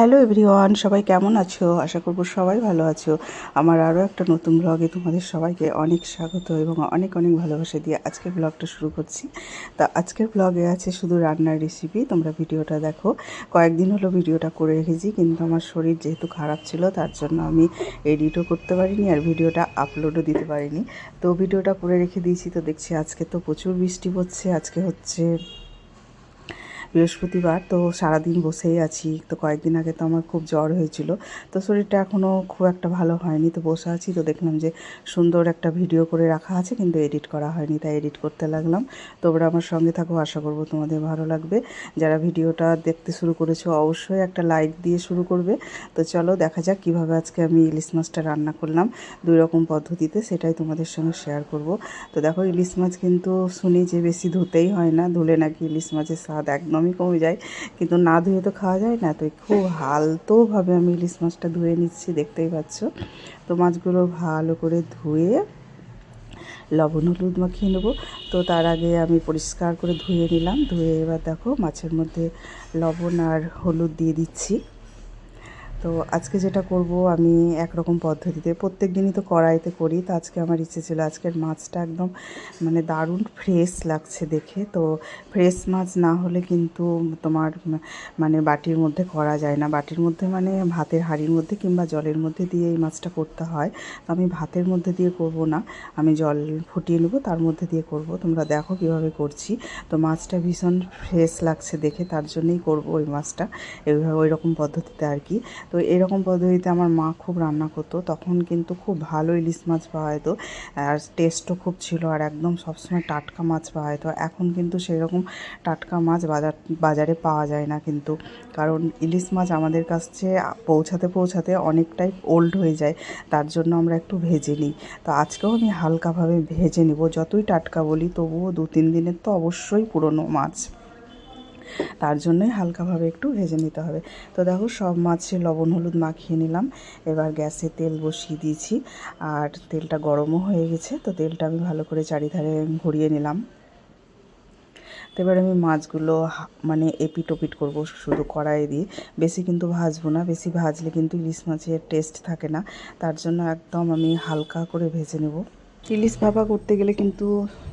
Hello everyone সবাই কেমন আছো? আশা করব সবাই ভালো আছো। আমার আরও একটা নতুন ব্লগে তোমাদের সবাইকে অনেক স্বাগত এবং অনেক অনেক ভালোবাসা দিয়ে আজকের ব্লগটা শুরু করছি। তা আজকের ব্লগে আছে শুধু রান্নার রেসিপি তোমরা ভিডিওটা দেখো। কয়েকদিন হলো ভিডিওটা করে রেখেছি, কিন্তু আমার শরীর যেহেতু খারাপ ছিল, তার জন্য আমি এডিটও করতে পারিনি আর ভিডিওটা আপলোডও দিতে পারিনি। তো ভিডিওটা করে রেখে দিয়েছি। তো দেখছি আজকে তো প্রচুর বৃষ্টি পড়ছে। আজকে হচ্ছে বৃহস্পতিবার, তো সারাদিন বসেই আছি। তো কয়েকদিন আগে তো আমার খুব জ্বর হয়েছিল। তো শরীরটা এখনও খুব একটা ভালো হয়নি, তো বসে আছি। তো দেখলাম যে সুন্দর একটা ভিডিও করে রাখা আছে, কিন্তু এডিট করা হয়নি, তাই এডিট করতে লাগলাম। তোমরা আমার সঙ্গে থাকো, আশা করব তোমাদের ভালো লাগবে। যারা ভিডিওটা দেখতে শুরু করেছ, অবশ্যই একটা লাইক দিয়ে শুরু করবে। তো চলো, দেখা যাক কীভাবে আজকে আমি ইলিশ মাছটা রান্না করলাম। দুই রকম পদ্ধতিতে সেটাই তোমাদের সঙ্গে শেয়ার করব। তো দেখো, ইলিশ মাছ কিন্তু শুনি যে বেশি ধুতেই হয় না, ধুলে নাকি ইলিশ মাছের স্বাদ একদমই কমে যায় কিন্তু না ধুয়ে তো খাওয়া যায় না। তো খুব হালতোভাবে আমি ইলিশ মাছটা ধুয়ে নিচ্ছি, দেখতেই পাচ্ছ। তো মাছগুলো ভালো করে ধুয়ে লবণ, হলুদ মাখিয়ে নেব। তো তার আগে আমি পরিষ্কার করে ধুয়ে নিলাম। ধুয়ে এবার দেখো মাছের মধ্যে লবণ আর হলুদ দিয়ে দিচ্ছি। তো আজকে যেটা করব, আমি একরকম পদ্ধতিতে প্রত্যেক দিনই তো কড়াইতে করি। তো আজকে আমার ইচ্ছে ছিল, আজকের মাছটা একদম মানে দারুণ ফ্রেশ লাগছে দেখে। তো ফ্রেশ মাছ না হলে কিন্তু তোমার মানে বাটির মধ্যে করা যায় না। বাটির মধ্যে মানে ভাতের হাঁড়ির মধ্যে কিংবা জলের মধ্যে দিয়ে এই মাছটা করতে হয়। তো আমি ভাতের মধ্যে দিয়ে করব না। আমি জল ফুটিয়ে নেব, তার মধ্যে দিয়ে করব। তোমরা দেখো কীভাবে করছি। তো মাছটা ভীষণ ফ্রেশ লাগছে দেখে, তার জন্যই করব ওই মাছটা। এইভাবে ওই রকম পদ্ধতিতে আর কি। তো এরকম পদ্ধতিতে আমার মা খুব রান্না করতো, তখন কিন্তু খুব ভালো ইলিশ মাছ পাওয়া যেত। আর টেস্টও খুব ছিল আর একদম সবসময় টাটকা মাছ পাওয়া যেত। এখন কিন্তু সেরকম টাটকা মাছ বাজার, বাজারে পাওয়া যায় না কিন্তু। কারণ ইলিশ মাছ আমাদের কাছে পৌঁছাতে পৌঁছাতে অনেকটাই ওল্ড হয়ে যায়। তার জন্য আমরা একটু ভেজে নিই। তো আজকেও আমি হালকাভাবে ভেজে নিব। যতই টাটকা বলি, তবুও দু তিন দিনের তো অবশ্যই পুরনো মাছ। তার জন্যই হালকাভাবে একটু ভেজে নিতে হবে। তো দেখো, সব মাছে লবণ, হলুদ মাখিয়ে নিলাম। এবার গ্যাসে তেল বসিয়ে দিয়েছি আর তেলটা গরমও হয়ে গেছে, তো তেলটা আমি ভালো করে চারিধারে ঘুরিয়ে নিলাম। তো এবার আমি মাছগুলো মানে এপিট ওপিট করব শুধু কড়াইয়ে দিয়ে। বেশি কিন্তু ভাজবো না, বেশি ভাজলে কিন্তু ইলিশ মাছের টেস্ট থাকে না। তার জন্য একদম আমি হালকা করে ভেজে নেব। ইলিশ ভাপা করতে গেলে কিন্তু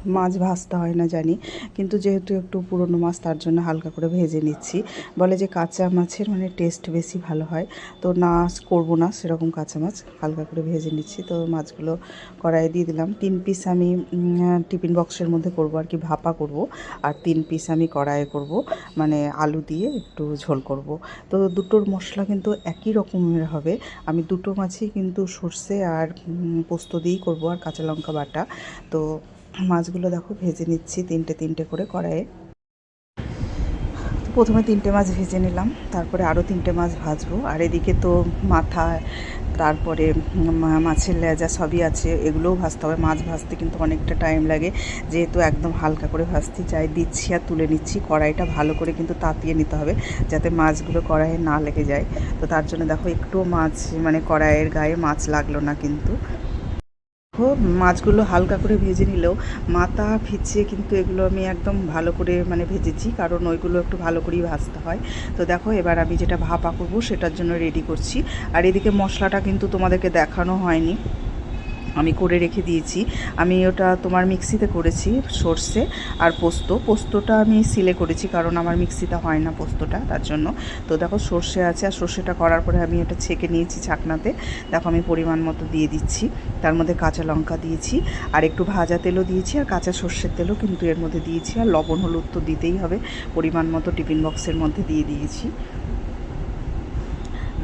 মাছ ভাজতে হয় না জানি। কিন্তু যেহেতু একটু পুরনো মাছ, তার জন্য হালকা করে ভেজে নিচ্ছি। বলে যে কাঁচা মাছের মানে টেস্ট বেশি ভালো হয়। তো না, করব না, সেরকম কাঁচা মাছ হালকা করে ভেজে নিচ্ছি। তো মাছগুলো কড়াইয়ে দিয়ে দিলাম। তিন পিস আমি টিফিন বক্সের মধ্যে করব আর কি, ভাপা করব। আর তিন পিস আমি কড়াইয়ে করব। মানে আলু দিয়ে একটু ঝোল করব। তো দুটোর মশলা কিন্তু একই রকমের হবে। আমি দুটো মাছই কিন্তু সর্ষে আর পোস্ত দিয়েই করব। আর কাঁচা লঙ্কা বাটা। তো মাছগুলো দেখো ভেজে নিচ্ছি তিনটে তিনটে করে কড়াইয়ে। প্রথমে তিনটে মাছ ভেজে নিলাম, তারপরে আরও তিনটে মাছ ভাজবো। আর এদিকে তো মাথা, তারপরে মাছের লেজা সবই আছে, এগুলোও ভাজতে হবে। মাছ ভাজতে কিন্তু অনেকটা টাইম লাগে, যেহেতু একদম হালকা করে ভাজতে চাই দিচ্ছি আর তুলে নিচ্ছি। কড়াইটা ভালো করে কিন্তু তাতিয়ে নিতে হবে, যাতে মাছগুলো কড়াইয়ে না লেগে যায়। তো তার জন্য দেখো একটু মাছ মানে কড়াইয়ের গায়ে মাছ লাগল না কিন্তু। মাছগুলো হালকা করে ভেজে নিলেও মাথা ফিচিয়ে কিন্তু এগুলো আমি একদম ভালো করে মানে ভেজেছি, কারণ ওইগুলো একটু ভালো করেই ভাজতে হয়। তো দেখো, এবার আমি যেটা ভাপা করব সেটার জন্য রেডি করছি। আর এদিকে মশলাটা কিন্তু তোমাদেরকে দেখানো হয়নি। আমি করে রেখে দিয়েছি। আমি ওটা তোমার মিক্সিতে করেছি সর্ষে আর পোস্ত। পোস্তটা আমি সিলে করেছি কারণ আমার মিক্সিতে হয় না পোস্তটা, তার জন্য। তো দেখো সর্ষে আছে আর সর্ষেটা করার পরে আমি এটা ছেঁকে নিয়েছি ছাকনাতে। দেখো আমি পরিমাণ মতো দিয়ে দিচ্ছি। তার মধ্যে কাঁচা লঙ্কা দিয়েছি আর একটু ভাজা তেলও দিয়েছি আর কাঁচা সর্ষের তেলও কিন্তু এর মধ্যে দিয়েছি। আর লবণ, হলুদ তো দিতেই হবে। পরিমাণ মতো টিফিন বক্সের মধ্যে দিয়ে দিয়েছি।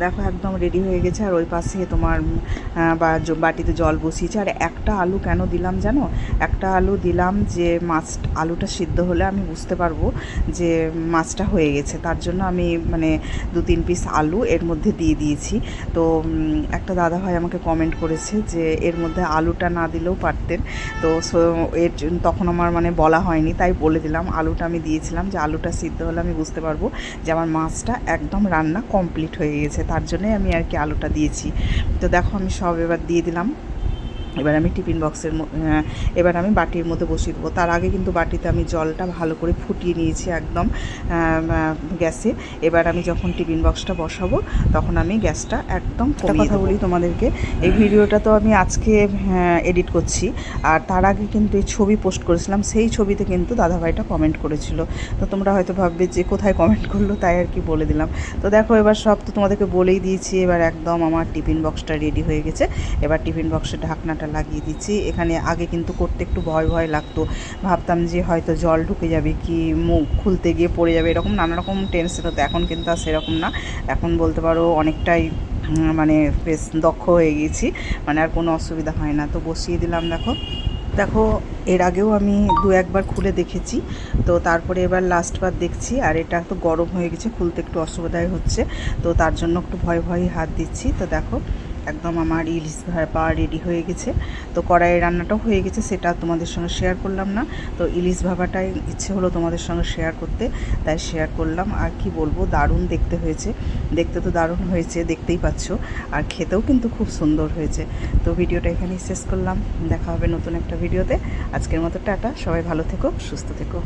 দেখো একদম রেডি হয়ে গেছে, আর ওই পাশে তোমার বাটিতে জল বসিয়েছে। আর একটা আলু কেন দিলাম জানো? একটা আলু দিলাম যে মাছ আলুটা সিদ্ধ হলে আমি বুঝতে পারব যে মাছটা হয়ে গেছে। তার জন্য আমি মানে দু তিন পিস আলু এর মধ্যে দিয়ে দিয়েছি। তো একটা দাদা ভাই আমাকে কমেন্ট করেছে যে এর মধ্যে আলুটা না দিলেও পারতেন। তো এর তখন আমার মানে বলা হয়নি, তাই বলে দিলাম। আলুটা আমি দিয়েছিলাম যে আলুটা সিদ্ধ হলে আমি বুঝতে পারব যে আমার মাছটা একদম রান্না কমপ্লিট হয়ে গেছে। তার জন্যই আমি আর কি আলুটা দিয়েছি। তো দেখো আমি সব এবার দিয়ে দিলাম। এবার আমি টিফিন বক্সের এবার আমি বাটির মধ্যে বসিয়ে দেবো। তার আগে কিন্তু বাটিতে আমি জলটা ভালো করে ফুটিয়ে নিয়েছি একদম গ্যাসে। এবার আমি যখন টিফিন বক্সটা বসাবো তখন আমি গ্যাসটা একদম কথা বলি তোমাদেরকে এই ভিডিওটা তো আমি আজকে এডিট করছি। আর তার আগে কিন্তু এই ছবি পোস্ট করেছিলাম সেই ছবিতে কিন্তু দাদাভাইটা কমেন্ট করেছিল। তো তোমরা হয়তো ভাববে যে কোথায় কমেন্ট করল তাই আর কি বলে দিলাম। তো দেখো এবার সব তো তোমাদেরকে বলেই দিয়েছি এবার একদম আমার টিফিন বক্সটা রেডি হয়ে গেছে। এবার টিফিন বক্সের ঢাকনাটা লাগিয়ে দিচ্ছি। এখানে আগে কিন্তু করতে একটু ভয় ভয় লাগতো। ভাবতাম যে হয়তো জল ঢুকে যাবে কি মুখ খুলতে গিয়ে পড়ে যাবে, এরকম নানা রকম টেনশন হতো এখন কিন্তু আর সেরকম না। এখন বলতে পারো অনেকটাই মানে বেশ দক্ষ হয়ে গেছি। মানে আর কোনো অসুবিধা হয় না। তো বসিয়ে দিলাম, দেখো। দেখো, এর আগেও আমি দু একবার খুলে দেখেছি। তো তারপরে এবার লাস্টবার দেখছি। আর এটা তো গরম হয়ে গেছে, খুলতে একটু অসুবিধাই হচ্ছে। তো তার জন্য একটু ভয় ভয়ে হাত দিচ্ছি। তো দেখো একদম আমার ইলিশ ভাপা রেডি হয়ে গেছে। তো কড়াইয়ের রান্নাটাও হয়ে গেছে, সেটা তোমাদের সঙ্গে শেয়ার করলাম না। তো ইলিশ ভাপাটাই ইচ্ছে হলো তোমাদের সঙ্গে শেয়ার করতে, তাই শেয়ার করলাম। আর কি বলব, দারুণ দেখতে হয়েছে। দেখতে তো দারুণ হয়েছে, দেখতেই পাচ্ছ। আর খেতেও কিন্তু খুব সুন্দর হয়েছে। তো ভিডিওটা এখানেই শেষ করলাম। দেখা হবে নতুন একটা ভিডিওতে। আজকের মতো টাটা। সবাই ভালো থেকো, সুস্থ থেকো।